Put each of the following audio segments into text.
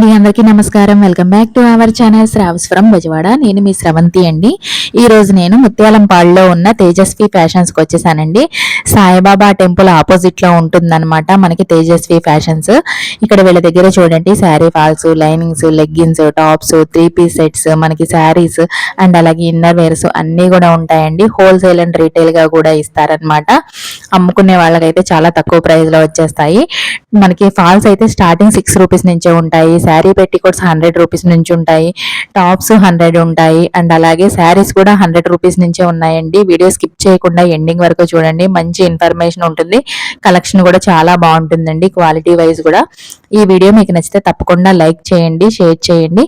అండి అందరికీ నమస్కారం. Welcome back to our channel Sravas from Bejawada నేను మీ స్రవంతి అండి. ఈ రోజు నేను ముత్యాలంపాడులో ఉన్న తేజస్వి ఫ్యాషన్స్కి వచ్చేసానండి. సాయిబాబా టెంపుల్ ఆపోజిట్లో ఉంటుందన్నమాట మనకి తేజస్వి ఫ్యాషన్స్. ఇక్కడ వీళ్ళ దగ్గర చూడండి sari falls linings leggings tops three piece sets మనకి శారీస్ అండ్ అలాగే ఇన్నర్ వేర్స్ అన్నీ కూడా ఉంటాయండి. హోల్సేల్ అండ్ రీటైల్గా కూడా ఇస్తారనమాట అమ్ముకునే వాళ్ళకైతే చాలా తక్కువ ప్రైస్లో వచ్చేస్తాయి. మనకి ఫాల్స్ అయితే స్టార్టింగ్ సిక్స్ రూపీస్ నుంచే ఉంటాయి. శారీ పెట్టికోట్స్ హండ్రెడ్ రూపీస్ నుంచి ఉంటాయి. టాప్స్ హండ్రెడ్ ఉంటాయి. అండ్ అలాగే శారీస్ కూడా హండ్రెడ్ రూపీస్ నుంచే ఉన్నాయండి. వీడియో స్కిప్ చేయకుండా ఎండింగ్ వరకు చూడండి. మంచి ఇన్ఫర్మేషన్ ఉంటుంది. కలెక్షన్ కూడా చాలా బాగుంటుందండి. క్వాలిటీ వైజ్ కూడా. ఈ వీడియో మీకు నచ్చితే తప్పకుండా లైక్ చేయండి షేర్ చేయండి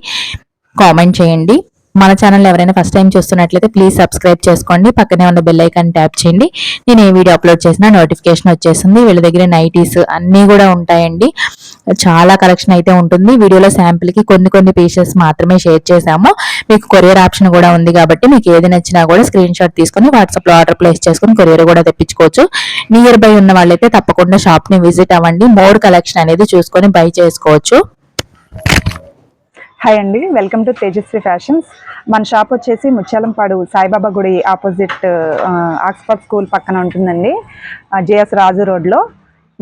కామెంట్ చేయండి. మన ఛానల్ ఎవరైనా ఫస్ట్ టైం చూస్తున్నట్లయితే ప్లీజ్ సబ్స్క్రైబ్ చేసుకోండి. పక్కనే ఉన్న బెల్ ఐకాన్ ట్యాప్ చేయండి. నేను ఏ వీడియో అప్లోడ్ చేసినా నోటిఫికేషన్ వచ్చేసింది వీళ్ళ దగ్గర నైటీస్ అన్నీ కూడా ఉంటాయండి. చాలా కలెక్షన్ అయితే ఉంటుంది. వీడియోలో శాంపుల్కి కొన్ని కొన్ని పీసెస్ మాత్రమే షేర్ చేశాము. మీకు కొరియర్ ఆప్షన్ కూడా ఉంది కాబట్టి మీకు ఏది నచ్చినా కూడా స్క్రీన్ షాట్ తీసుకొని వాట్సాప్లో ఆర్డర్ ప్లేస్ చేసుకొని కొరియర్ కూడా తెప్పించుకోవచ్చు. నియర్ బై ఉన్న వాళ్ళైతే తప్పకుండా షాప్ని విజిట్ అవ్వండి. మోర్ కలెక్షన్ అనేది చూసుకొని బై చేసుకోవచ్చు. హాయ్ అండి వెల్కమ్ టు తేజస్వి ఫ్యాషన్స్ మన షాప్ వచ్చేసి ముత్యాలంపాడు సాయిబాబా గుడి ఆపోజిట్ ఆక్స్ఫర్డ్ స్కూల్ పక్కన ఉంటుందండి. జేఎస్ రాజు రోడ్లో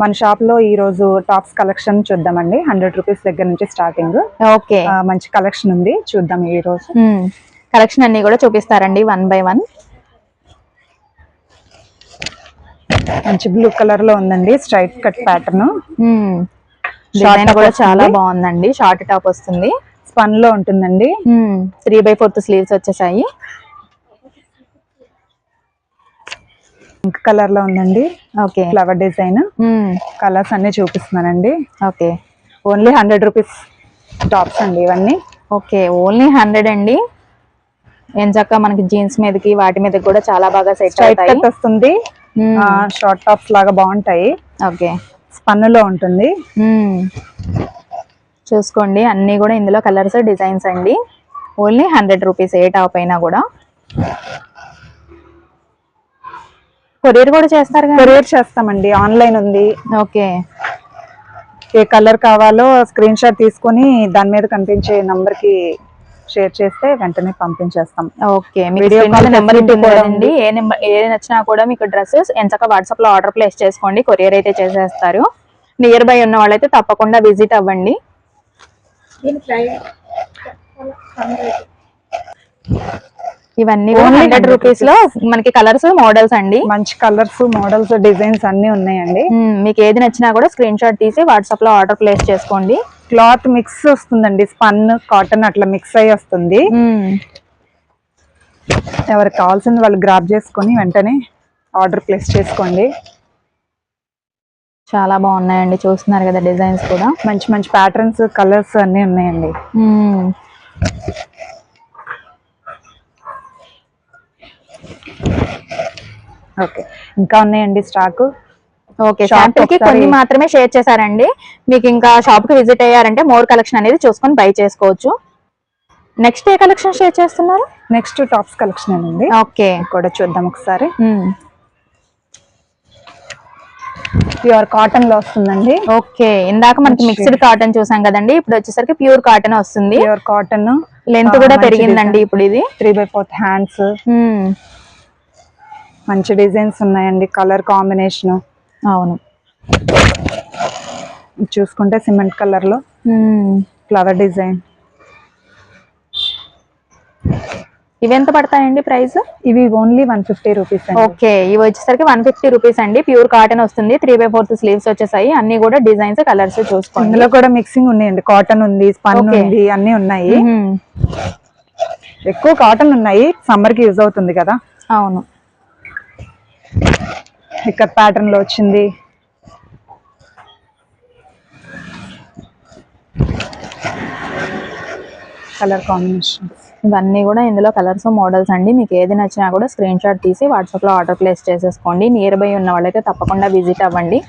మన షాప్లో ఈరోజు టాప్స్ కలెక్షన్ చూద్దామండి. హండ్రెడ్ రూపీస్ దగ్గర నుంచి స్టార్టింగ్ ఓకే. మంచి కలెక్షన్ ఉంది. చూద్దాం ఈరోజు కలెక్షన్ అన్ని కూడా చూపిస్తారండి వన్ బై వన్ మంచి బ్లూ కలర్లో ఉందండి స్ట్రైట్ కట్ ప్యాటర్న్ డిజైన్ కూడా. చాలా బాగుందండి. షార్ట్ టాప్ వస్తుంది. స్పన్లో ఉంటుందండి. త్రీ బై ఫోర్త్ స్లీవ్స్ వచ్చేసాయి. పింక్ కలర్లో ఉందండి. ఓకే. Flower design. కలర్స్ అన్ని చూపిస్తున్నానండి. Okay. Only hundred rupees tops అండి ఇవన్నీ. ఓకే. ఓన్లీ హండ్రెడ్ అండి. ఎంచక్క మనకి జీన్స్ మీదకి వాటి మీదకి కూడా చాలా బాగా సెట్ అవుతాయి. వస్తుంది. షార్ట్ టాప్స్ లాగా బాగుంటాయి. ఓకే. స్పన్నులో ఉంటుంది. చూసుకోండి. అన్ని కూడా ఇందులో కలర్స్ డిజైన్స్ అండి. ఓన్లీ హండ్రెడ్ రూపీస్ ఏ టాప్ అయినా కూడా. కొరియర్ కూడా చేస్తారు కొరియర్ చేస్తామండి. ఆన్లైన్ ఉంది. ఓకే. ఏ కలర్ కావాలో స్క్రీన్ షాట్ తీసుకొని దాని మీద కనిపించే నంబర్కి షేర్ చేస్తే వెంటనే పంపించేస్తాం. ఓకే. నెంబర్ కదండి ఏ నెంబర్ ఏ నచ్చినా కూడా మీకు డ్రెస్సెస్ ఎంచక్క వాట్సాప్లో ఆర్డర్ ప్లేస్ చేసుకోండి. కొరియర్ అయితే చేసేస్తారు. నియర్ బై ఉన్న వాళ్ళైతే తప్పకుండా విజిట్ అవ్వండి. ఇవన్నీ హండ్రెడ్ 100 రూపీస్లో మనకి కలర్స్ మోడల్స్ అండి. మంచి కలర్స్ మోడల్స్ డిజైన్స్ అన్ని ఉన్నాయండి. మీకు ఏది నచ్చినా కూడా స్క్రీన్ షాట్ తీసి వాట్సాప్లో ఆర్డర్ ప్లేస్ చేసుకోండి. క్లాత్ మిక్స్ వస్తుందండి స్పన్ కాటన్ అట్లా మిక్స్ అయ్యి వస్తుంది. ఎవరికి కావాల్సింది వాళ్ళు గ్రాప్ చేసుకొని వెంటనే ఆర్డర్ ప్లేస్ చేసుకోండి. చాలా బాగున్నాయండి. చూస్తున్నారు కదా డిజైన్స్ కూడా. మంచి మంచి ప్యాటర్న్స్ కలర్స్ అన్ని ఉన్నాయండి. ఓకే. ఇంకా ఉన్నాయండి స్టాక్ ఓకే Shop శాంపిల్కి ఒకసారి- కొన్ని మాత్రమే షేర్ చేశారండి. మీకు ఇంకా షాప్కి విజిట్ అయ్యారంటే మోర్ కలెక్షన్ అనేది చూసుకొని బై చేసుకోవచ్చు. నెక్స్ట్ ఏ కలెక్షన్ షేర్ చేస్తున్నారు? నెక్స్ట్ టాప్స్ కలెక్షన్ అండి. ఓకే. కూడా చూద్దాం ఒకసారి. ప్యూర్ కాటన్లో వస్తుందండి. ఓకే ఇందాక మనకి మిక్స్డ్ కాటన్ చూసాం కదండి ఇప్పుడు వచ్చేసరికి ప్యూర్ కాటన్ వస్తుంది. Pure cotton. లెంత్ కూడా పెరిగిందండి ఇప్పుడు ఇది. Three by fourth hands. మంచి డిజైన్స్ ఉన్నాయండి కలర్ కాంబినేషన్ అవును. చూసుకుంటే సిమెంట్ కలర్లో. ఫ్లవర్ డిజైన్ ఇవి ఎంత పడతాయండి ప్రైస్? ఇవి only one fifty rupees okay ఇవి వచ్చేసరికి వన్ ఫిఫ్టీ రూపీస్ అండి. ప్యూర్ కాటన్ వస్తుంది. త్రీ బై ఫోర్త్ స్లీవ్స్ వచ్చేసాయి. అన్ని కూడా డిజైన్స్ కలర్స్ చూసుకోండి. ఇందులో కూడా మిక్సింగ్ ఉన్నాయండి. కాటన్ ఉంది స్పన్. ఉంది అన్ని ఉన్నాయి. ఎక్కువ కాటన్ ఉన్నాయి. సమ్మర్కి యూజ్ అవుతుంది కదా. అవును. ఇక్కడ ప్యాటర్న్లో వచ్చింది. కలర్ కాంబినేషన్ ఇవన్నీ కూడా ఇందులో కలర్స్ మోడల్స్ అండి. మీకు ఏది నచ్చినా కూడా స్క్రీన్ షాట్ తీసి వాట్సాప్లో ఆర్డర్ ప్లేస్ చేసేసుకోండి. నియర్ బై ఉన్న వాళ్ళైతే తప్పకుండా విజిట్ అవ్వండి.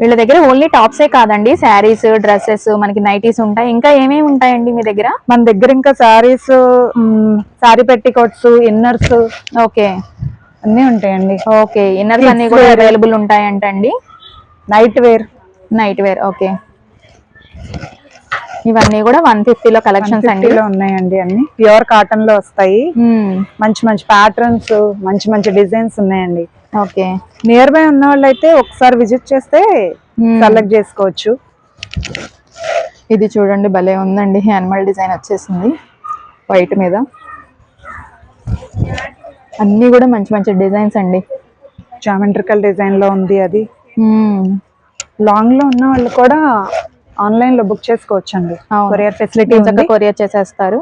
వీళ్ళ దగ్గర ఓన్లీ టాప్సే కాదండి. శారీస్ డ్రెస్సెస్ మనకి నైటీస్ ఉంటాయి. ఇంకా ఏమేమి ఉంటాయండి మీ దగ్గర? మన దగ్గర ఇంకా saris sari petticoats inners okay. అన్నీ ఉంటాయండి. ఓకే. ఇన్నర్స్ అన్ని కూడా available ఉంటాయంటండి. Night wear night wear okay. ఇవన్నీ కూడా వన్ ఫిఫ్టీలో కలెక్షన్స్ అండి. లో ఉన్నాయండి అన్ని. ప్యూర్ కాటన్లో వస్తాయి. మ్మ్. మంచి మంచి ప్యాటర్న్స్ మంచి మంచి డిజైన్స్ ఉన్నాయండి. ఓకే నియర్ బై ఉన్న వాళ్ళు అయితే ఒకసారి విజిట్ చేస్తే Hmm. సెలెక్ట్ చేసుకోవచ్చు. ఇది చూడండి భలే ఉందండి. యానిమల్ డిజైన్ వచ్చేసింది. వైట్ మీద. అన్నీ కూడా మంచి మంచి డిజైన్స్ అండి. జామెట్రికల్ డిజైన్లో ఉంది అది. లాంగ్లో ఉన్న వాళ్ళు కూడా ఆన్లైన్లో బుక్ చేసుకోవచ్చు అండి. కొరియర్ ఫెసిలిటీ కొరియర్ చేసేస్తారు.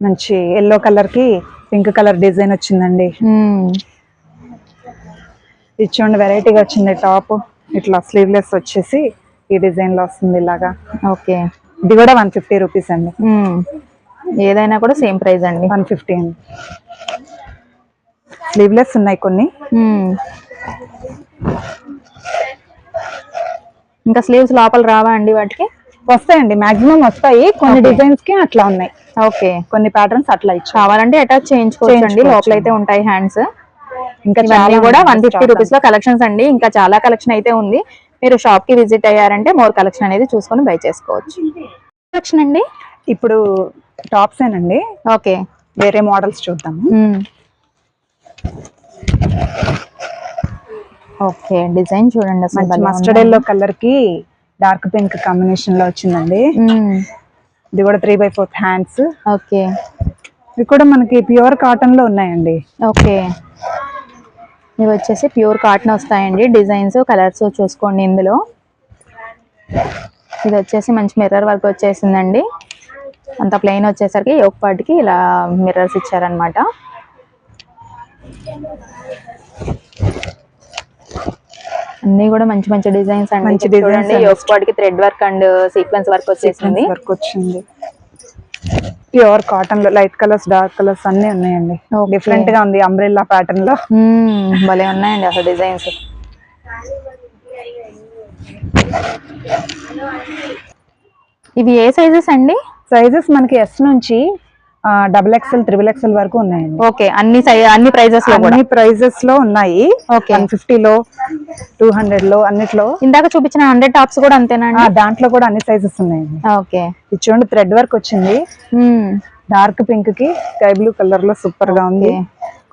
మంచి ఎల్లో కలర్కి పింక్ కలర్ డిజైన్ వచ్చిందండి. ఇది చూడండి వెరైటీగా వచ్చింది టాప్ ఇట్లా స్లీవ్లెస్ వచ్చేసి ఈ డిజైన్లో వస్తుంది ఇలాగా. ఓకే. ఇది కూడా వన్ ఫిఫ్టీ రూపీస్ అండి. ఏదైనా కూడా సేమ్ ప్రైస్ అండి. వన్ ఫిఫ్టీ అండి. స్లీవ్లెస్ ఉన్నాయి కొన్ని. ఇంకా స్లీవ్స్ లోపల రావా అండి వాటికి? వస్తాయండి మాక్సిమం వస్తాయి. కొన్ని. డిజైన్స్కి అట్లా ఉన్నాయి. ఓకే. కొన్ని ప్యాటర్న్స్ అట్లా ఇచ్చారు. కావాలంటే అటాచ్ చేయించుకోవచ్చు అండి. చేయించుకోవచ్చు. లోపల అయితే ఉంటాయి హ్యాండ్స్. ఇంకా చాలా కూడా వన్ ఫిఫ్టీ రూపీస్లో కలెక్షన్స్ అండి. ఇంకా చాలా కలెక్షన్ అయితే ఉంది. మీరు షాప్కి విజిట్ అయ్యారంటే మోర్ కలెక్షన్ అనేది చూసుకొని బై చేసుకోవచ్చు. కలెక్షన్ అండి? ఇప్పుడు టాప్స్ ఏనండి ఓకే. వేరే మోడల్స్ చూద్దాము. ఓకే డిజైన్ చూడండి అసలు మస్టర్డ్ ఎల్లో కలర్కి డార్క్ పింక్ కాంబినేషన్లో వచ్చిందండి. ఇది కూడా three by fourth hands okay. ఇవి కూడా మనకి ప్యూర్ కాటన్లో ఉన్నాయండి. ఓకే. ఇవి వచ్చేసి ప్యూర్ కాటన్ వస్తాయండి. డిజైన్స్ కలర్స్ చూసుకోండి ఇందులో. ఇది వచ్చేసి మంచి మిర్రర్ వర్క్ వచ్చేసిందండి. అంత ప్లెయిన్ వచ్చేసరికి ఒక పాటికి ఇలా మిర్రర్స్ ఇచ్చారనమాట అన్ని కూడా మంచి మంచి డిజైన్స్ అండి. మంచి చూడండి thread work and sequence work వచ్చేసింది. వర్క్ వచ్చింది. ప్యూర్ కాటన్లో లైట్ కలర్స్ డార్క్ కలర్స్ అన్ని ఉన్నాయండి. డిఫరెంట్గా ఉంది అంబ్రెల్లా ప్యాటర్న్లో. మ్మ్, భలే ఉన్నాయండి అసలు డిజైన్స్. ఇవి ఏ సైజెస్ అండి? సైజెస్ మనకి ఎస్ నుంచి డబుల్ ఎక్స్ఎల్ త్రిబుల్ ఎక్స్ఎల్ వరకు ఉన్నాయండి. ఓకే అన్ని అన్ని ప్రైజెస్లో కూడా? అన్ని ప్రైజెస్లో ఉన్నాయి. ఓకే. వన్ ఫిఫ్టీలో టూ హండ్రెడ్లో అన్నిట్లో. ఇందాక చూపించిన హండ్రెడ్ టాప్స్ కూడా అంతేనా దాంట్లో కూడా అన్ని సైజెస్ ఉన్నాయండి. ఓకే. ఇది చూడండి థ్రెడ్ వర్క్ వచ్చింది. డార్క్ పింక్కి స్కై బ్లూ కలర్లో సూపర్గా ఉంది.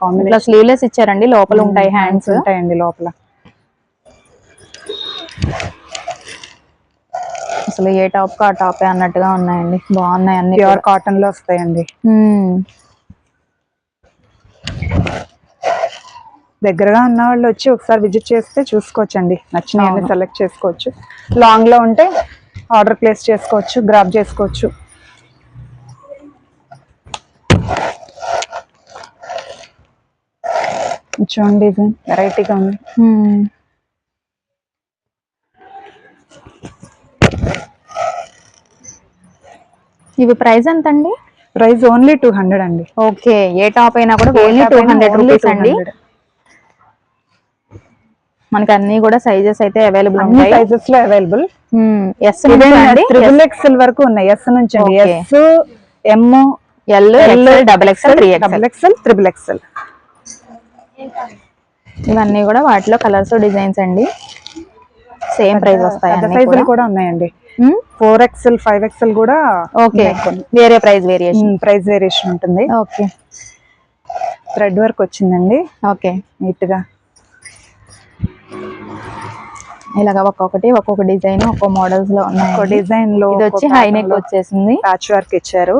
కాంబినేషన్ స్లీవ్లెస్ ఇచ్చారండి లోపల ఉంటాయి హ్యాండ్స్ ఉంటాయండి లోపల. అసలు ఏ టాప్ కా టాపే అన్నట్టుగా ఉన్నాయండి. బాగున్నాయి అన్ని. ప్యూర్ కాటన్లో వస్తాయండి. దగ్గరగా ఉన్న వాళ్ళు వచ్చి ఒకసారి విజిట్ చేస్తే చూసుకోవచ్చండి. నచ్చిన అవును. సెలెక్ట్ చేసుకోవచ్చు. లాంగ్లో ఉంటే ఆర్డర్ ప్లేస్ చేసుకోవచ్చు గ్రాప్ చేసుకోవచ్చు. చూడండి డిజైన్ వెరైటీగా ఉంది. ఇవి ప్రైస్ ఎంత అండి ప్రైస్ ఓన్లీ టూ హండ్రెడ్ అండి. ఓకే ఏ టాప్ అయినా కూడా ఓన్లీ టూ హండ్రెడ్ రూపీస్ అండి. మనకి అన్ని కూడా సైజెస్ అయితే అవైలబుల్ ఉంటాయి. సైజెస్లో అవైలబుల్ ఎస్ ట్రిపుల్ ఎక్స్ఎల్ వరకు ఉన్నాయి. ఎస్ నుంచి అండి. S M L L double XL three double XL triple XL ఇవన్నీ కూడా వాటిలో కలర్స్ డిజైన్స్ అండి. సేమ్ ప్రైస్ వస్తాయి సైజులు కూడా ఉన్నాయండి. ఫోర్ ఎక్స్ఎల్ ఫైవ్ ఎక్స్ఎల్ కూడా ఓకే వేరే ప్రైస్ వేరియేషన్ ప్రైస్ వేరియేషన్ ఉంటుంది. ఓకే థ్రెడ్ వర్క్ వచ్చిందండి. ఓకే నీట్గా. ఇలాగ ఒక్కొక్కటి ఒక్కొక్క డిజైన్ ఒక్కో మోడల్స్లో ఉన్నాయి. ఒక డిజైన్లో ఇది వచ్చి హై నెక్ వచ్చేసింది. ప్యాచ్ వర్క్ ఇచ్చారు.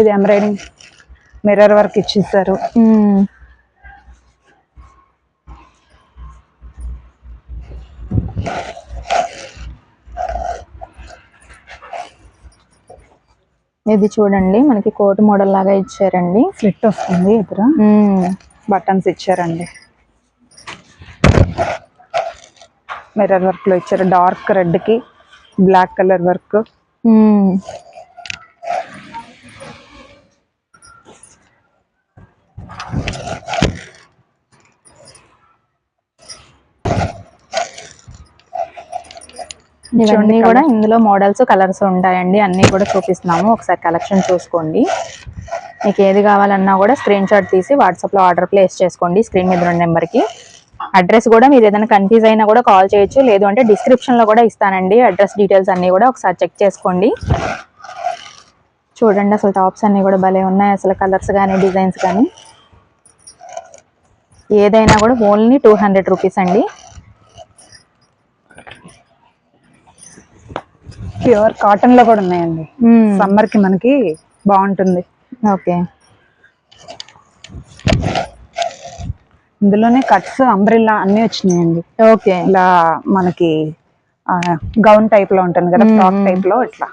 ఇది ఎంబ్రాయిడింగ్ మిర్రర్ వర్క్ ఇచ్చేసారు. ఇది చూడండి మనకి కోట్ మోడల్ లాగా ఇచ్చారండి. స్లిట్ వస్తుంది మ్మ్. బటన్స్ ఇచ్చారండి. మిర్రర్ వర్క్లో ఇచ్చారు. డార్క్ రెడ్కి బ్లాక్ కలర్ వర్క్ ఇవన్నీ కూడా ఇందులో మోడల్స్ కలర్స్ ఉంటాయండి. అన్నీ కూడా చూపిస్తున్నాము. ఒకసారి కలెక్షన్ చూసుకోండి. మీకు ఏది కావాలన్నా కూడా స్క్రీన్ షాట్ తీసి వాట్సాప్లో ఆర్డర్ ప్లేస్ చేసుకోండి స్క్రీన్ మీద రెండు నెంబర్కి అడ్రస్ కూడా మీరు ఏదైనా కన్ఫ్యూజ్ అయినా కూడా కాల్ చేయొచ్చు. లేదు అంటే డిస్క్రిప్షన్లో కూడా ఇస్తానండి. అడ్రస్ డీటెయిల్స్ అన్నీ కూడా ఒకసారి చెక్ చేసుకోండి. చూడండి అసలు టాప్స్ అన్నీ కూడా భలే ఉన్నాయి. అసలు కలర్స్ కానీ డిజైన్స్ కానీ ఏదైనా కూడా ఓన్లీ టూ హండ్రెడ్ రూపీస్ అండి. ప్యూర్ కాటన్లో కూడా ఉన్నాయండి. సమ్మర్కి మనకి బాగుంటుంది. ఓకే. ఇందులోనే కట్స్ అంబ్రిల్లా అన్ని వచ్చినాయండి. ఓకే. ఇలా మనకి గౌన్ టైప్లో ఉంటుంది కదా ఫ్రాక్ టైప్లో ఇట్లా.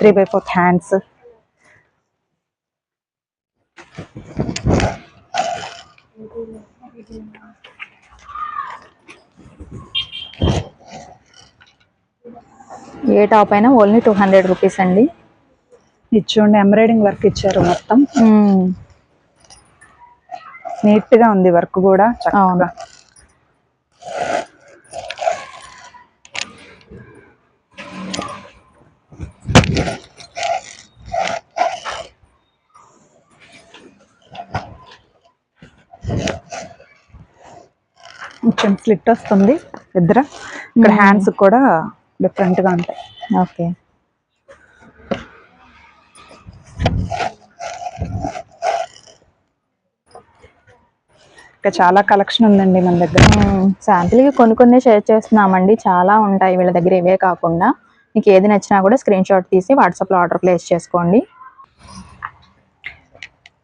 త్రీ బై ఫోర్త్ హ్యాండ్స్ ఏ టాప్ అయినా ఓన్లీ టూ హండ్రెడ్ రూపీస్ అండి. ఇది చూడండి ఎంబ్రాయిడింగ్ వర్క్ ఇచ్చారు మొత్తం. నీట్గా ఉంది వర్క్ కూడా. చక్కగా. కొంచెం స్లిట్ వస్తుంది ఇద్దరు. ఇక్కడ హ్యాండ్స్ కూడా డిఫరెంట్గా ఉంటాయి. ఓకే. ఇంకా చాలా కలెక్షన్ ఉందండి మన దగ్గర. శాంపిల్కి కొన్ని కొన్ని షేర్ చేస్తున్నామండి. చాలా ఉంటాయి వీళ్ళ దగ్గర ఇవే కాకుండా. మీకు ఏది నచ్చినా కూడా స్క్రీన్ షాట్ తీసి వాట్సాప్లో ఆర్డర్ ప్లేస్ చేసుకోండి.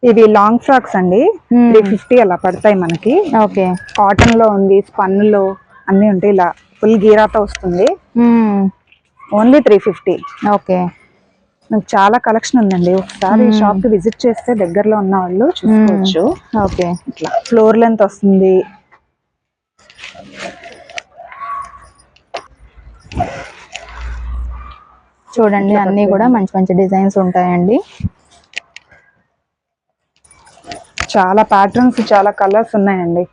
ఇవి లాంగ్ ఫ్రాక్స్ అండి. Hmm. త్రీ ఫిఫ్టీ అలా పడతాయి మనకి. ఓకే. కాటన్లో ఉంది స్పన్లో అన్ని ఉంటాయి. ఇలా ఫుల్ గీరాతో వస్తుంది. Only three fifty okay. నాకు చాలా కలెక్షన్ ఉందండి. ఒకసారి షాప్కి విజిట్ చేస్తే దగ్గరలో ఉన్న వాళ్ళు చూసుకోవచ్చు. ఓకే. ఇట్లా ఫ్లోర్ లెంత్ వస్తుంది. చూడండి అన్నీ కూడా మంచి మంచి డిజైన్స్ ఉంటాయండి. చాలా ప్యాటర్న్స్ చాలా కలర్స్ ఉన్నాయండి.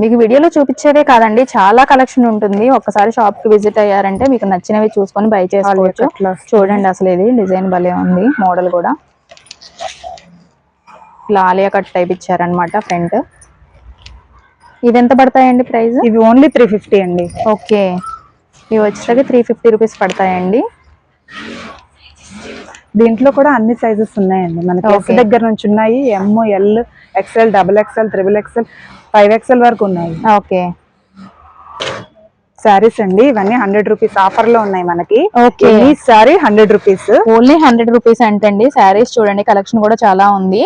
మీకు వీడియోలో చూపించేదే కాదండి. చాలా కలెక్షన్ ఉంటుంది. ఒక్కసారి షాప్కి విజిట్ అయ్యారంటే మీకు నచ్చినవి చూసుకొని బై చేసుకోవచ్చు. చూడండి అసలు ఇది డిజైన్ భలే ఉంది. మోడల్ కూడా. ఇలా ఆలియా కట్ టైప్ ఇచ్చారనమాట ఫ్రంట్. ఇది ఎంత పడతాయండి ప్రైస్? ఇవి ఓన్లీ త్రీ ఫిఫ్టీ అండి. ఓకే. ఇవి వచ్చేసరికి త్రీ ఫిఫ్టీ రూపీస్ పడతాయండి. దీంట్లో కూడా అన్ని సైజెస్ ఉన్నాయండి. మనకి ఎస్. దగ్గర నుంచి ఉన్నాయి. M L XL double XL triple XL five XL వరకు ఉన్నాయి. ఓకే. శారీస్ అండి ఇవన్నీ హండ్రెడ్ రూపీస్ ఆఫర్లో ఉన్నాయి మనకి. ఓకే. ఈ sorry hundred rupees only hundred rupees అంటండి శారీస్ చూడండి కలెక్షన్ కూడా చాలా ఉంది.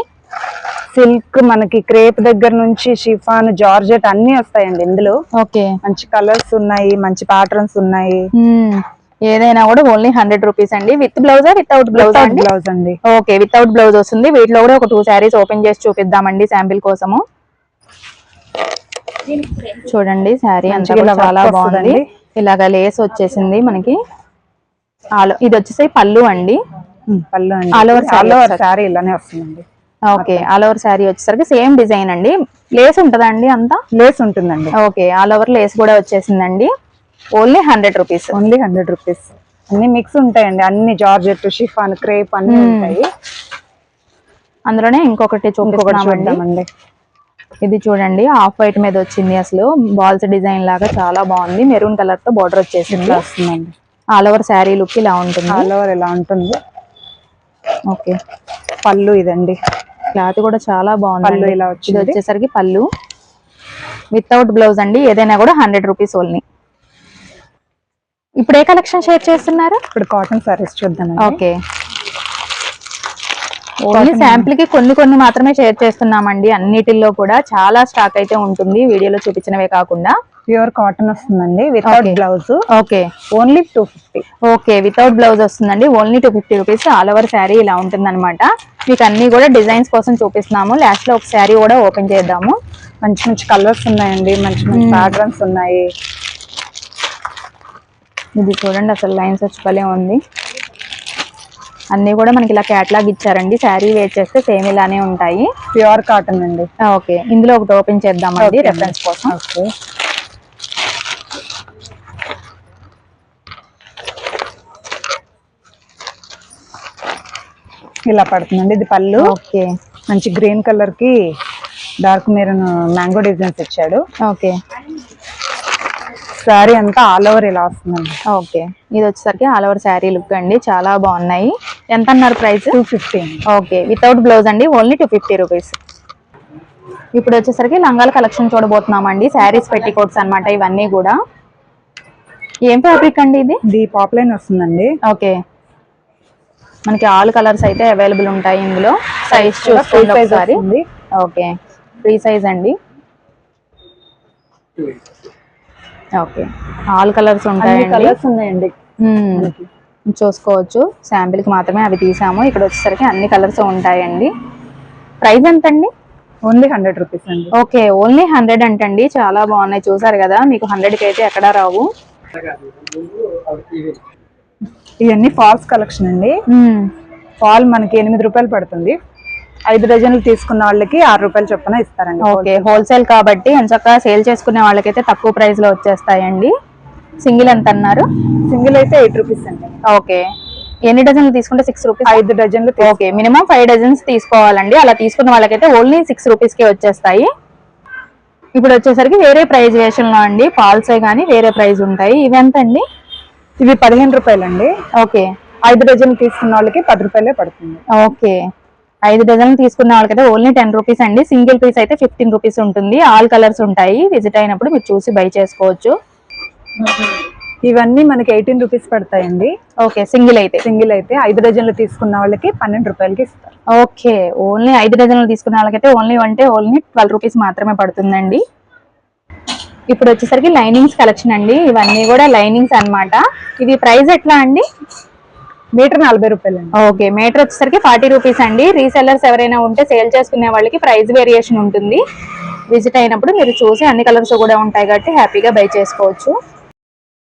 సిల్క్ మనకి క్రేప్ దగ్గర నుంచి షిఫాన్ జార్జెట్ అన్ని వస్తాయండి ఇందులో. ఓకే. మంచి కలర్స్ ఉన్నాయి మంచి ప్యాటర్న్స్ ఉన్నాయి. మ్మ్. ఏదైనా కూడా ఓన్లీ హండ్రెడ్ రూపీస్ అండి. విత్ బ్లౌజా వితౌట్ బ్లౌజ్ అండి? బ్లౌజ్ అండి. ఓకే వితౌట్ బ్లౌజ్ వస్తుంది. వీటిలో కూడా ఒక టూ శారీస్ ఓపెన్ చేసి చూపిద్దామండి శాంపిల్ కోసము. చూడండి శారీ అంతా చాలా బాగుంది. ఇలాగ లేస్ వచ్చేసింది మనకి. ఆలో ఇది వచ్చేసి పళ్ళు అండి. పళ్ళు అండి. All over. శారీ ఇలానే వస్తుందండి. ఓకే ఆల్ ఓవర్ శారీ వచ్చేసరికి సేమ్ డిజైన్ అండి. లేస్ ఉంటుందా అండి అంతా? లేస్ ఉంటుందండి. ఓకే ఆల్ ఓవర్ లేస్ కూడా వచ్చేసిందండి. Only hundred rupees only hundred rupees అన్ని మిక్స్ ఉంటాయండి. అన్ని జార్జెట్ షిఫాన్ క్రేప్ అన్ని ఉంటాయి. అందులోనే ఇంకొకటి చూపిస్తున్నామండి. చూద్దామండి. ఇది చూడండి ఆఫ్ వైట్ మీద వచ్చింది అసలు. బాల్స్ డిజైన్ లాగా చాలా బాగుంది. మెరూన్ కలర్తో బార్డర్ వచ్చేసింది. వస్తుందండి. ఆల్ ఓవర్ శారీ లుక్ ఇలా ఉంటుంది. ఆల్ ఓవర్ ఇలా ఉంటుంది. ఓకే. పళ్ళు ఇదండి. క్లాత్ కూడా చాలా బాగుంది పళ్ళు ఇలా వచ్చింది. వచ్చేసరికి పళ్ళు. వితౌట్ బ్లౌజ్ అండి. ఏదైనా కూడా హండ్రెడ్ రూపీస్ ఓన్లీ. ఇప్పుడు ఏ కలెక్షన్ షేర్ చేస్తున్నారు? ఇప్పుడు కాటన్ సారీస్ చూద్దామండి. ఓకే. ఓన్లీ శాంపుల్కి కొన్ని కొన్ని మాత్రమే షేర్ చేస్తున్నామండి. అన్నిటిల్లో కూడా చాలా స్టాక్ అయితే ఉంటుంది. వీడియోలో చూపించినవే కాకుండా. ప్యూర్ కాటన్ వస్తుందండి. Without. Blouse okay only two fifty okay without blouse వస్తుందండి. Only two fifty rupees all over sari ఇలా ఉంటుంది అనమాట మీకు అన్ని కూడా డిజైన్స్ కోసం చూపిస్తున్నాము. లాస్ట్లో ఒక శారీ కూడా ఓపెన్ చేద్దాము. మంచి మంచి కలర్స్ ఉన్నాయండి. మంచి మంచి ప్యాటర్న్స్ ఉన్నాయి. ఇది చూడండి అసలు లైన్స్ వచ్చి భలే ఉంది. అన్ని కూడా మనకి ఇలా కేటలాగ్ ఇచ్చారండి. శారీ వేర్ చేస్తే సేమ్ ఇలానే ఉంటాయి. ప్యూర్ కాటన్ అండి. ఓకే. ఇందులో ఒకటి ఓపెన్ చేద్దామండి రెఫరెన్స్ కోసం. ఇలా పడుతుందండి. ఇది పళ్ళు. ఓకే. మంచి గ్రీన్ కలర్కి డార్క్ మెరూన్ మ్యాంగో డిజైన్స్ ఇచ్చాడు. ఓకే. శారీ అంతా ఆల్ ఓవర్ ఇలా వస్తుందండి. ఓకే. ఇది వచ్చేసరికి ఆల్ ఓవర్ శారీ లుక్ అండి. చాలా బాగున్నాయి. ఎంత అన్నారు price two fifty okay. Without blouse అండి. ఓన్లీ టూ ఫిఫ్టీ రూపీస్ ఇప్పుడు వచ్చేసరికి లంగాల కలెక్షన్ చూడబోతున్నామండి. శారీస్ పెట్టి కోట్స్ అనమాట ఇవన్నీ కూడా. ఏం ఫ్యాబ్రిక్ అండి ఇది? ఇది పాపులైన్ వస్తుందండి. ఓకే. మనకి ఆల్ కలర్స్ అయితే అవైలబుల్ ఉంటాయి ఇందులో. సైజ్ చూసుకోండి ఒకసారి. ఓకే. ఫ్రీ సైజ్ అండి. ఓకే. ఆల్ కలర్స్ ఉంటాయండి? కలర్స్ ఉన్నాయండి. చూసుకోవచ్చు. శాంపిల్కి మాత్రమే అవి తీసాము. ఇక్కడ వచ్చేసరికి అన్ని కలర్స్ ఉంటాయండి. ప్రైస్ ఎంత అండి ఓన్లీ హండ్రెడ్ రూపీస్ అండి. ఓకే. ఓన్లీ హండ్రెడ్ అంటండి. చాలా బాగున్నాయి. చూసారు కదా మీకు హండ్రెడ్కి అయితే ఎక్కడా రావు. ఇవన్నీ ఫాల్స్ కలెక్షన్ అండి. ఫాల్ మనకి ఎనిమిది రూపాయలు పడుతుంది. ఐదు డజన్లు తీసుకున్న వాళ్ళకి ఆరు రూపాయలు చొప్పున ఇస్తారండి. ఓకే హోల్సేల్ కాబట్టి ఎంచక్క సేల్ చేసుకునే వాళ్ళకైతే తక్కువ ప్రైస్లో వచ్చేస్తాయండి. సింగిల్ ఎంత అన్నారు? సింగిల్ అయితే ఎయిట్ రూపీస్ అండి. ఓకే. ఎన్ని డజన్లు తీసుకుంటే సిక్స్ రూపీస్? ఐదు డజన్లు ఓకే మినిమం ఫైవ్ డజన్స్ తీసుకోవాలండి. అలా తీసుకున్న వాళ్ళకైతే ఓన్లీ సిక్స్ రూపీస్కి వచ్చేస్తాయి. ఇప్పుడు వచ్చేసరికి వేరే ప్రైస్ వేషన్లో అండి. పాల్సే గానీ వేరే ప్రైస్ ఉంటాయి. ఇవెంత అండి? ఇవి పదిహేను రూపాయలండి. ఓకే. ఐదు డజన్లు తీసుకున్న వాళ్ళకి పది రూపాయలే పడుతుంది. ఓకే. ఐదు డజన్లు తీసుకున్న వాళ్ళకైతే ఓన్లీ టెన్ రూపీస్ అండి. సింగిల్ పీస్ అయితే ఫిఫ్టీన్ రూపీస్ ఉంటుంది. ఆల్ కలర్స్ ఉంటాయి. విజిట్ అయినప్పుడు మీరు చూసి బై చేసుకోవచ్చు. ఇవన్నీ మనకి ఎయిటీన్ రూపీస్ పడతాయండి. ఓకే సింగిల్ అయితే. సింగిల్ అయితే ఐదు డజన్లు తీసుకున్న వాళ్ళకి పన్నెండు రూపాయలకి ఇస్తారు. ఓకే ఓన్లీ ఐదు డజన్లు తీసుకున్న వాళ్ళకైతే ఓన్లీ అంటే ఓన్లీ ట్వెల్వ్ రూపీస్ మాత్రమే పడుతుందండి. ఇప్పుడు వచ్చేసరికి లైనింగ్స్ కలెక్షన్ అండి. ఇవన్నీ కూడా లైనింగ్స్ అన్నమాట. ఇది ప్రైస్ ఎట్లా అండి? మీటర్ నలభై రూపాయలు ఓకే మీటర్ వచ్చేసరికి ఫార్టీ రూపీస్ అండి. రీసెల్లర్స్ ఎవరైనా ఉంటే సేల్ చేసుకునే వాళ్ళకి ప్రైస్ వేరియేషన్ ఉంటుంది. విజిట్ అయినప్పుడు మీరు చూసి అన్ని కలర్స్ కూడా ఉంటాయి కాబట్టి హ్యాపీగా బై చేసుకోవచ్చు.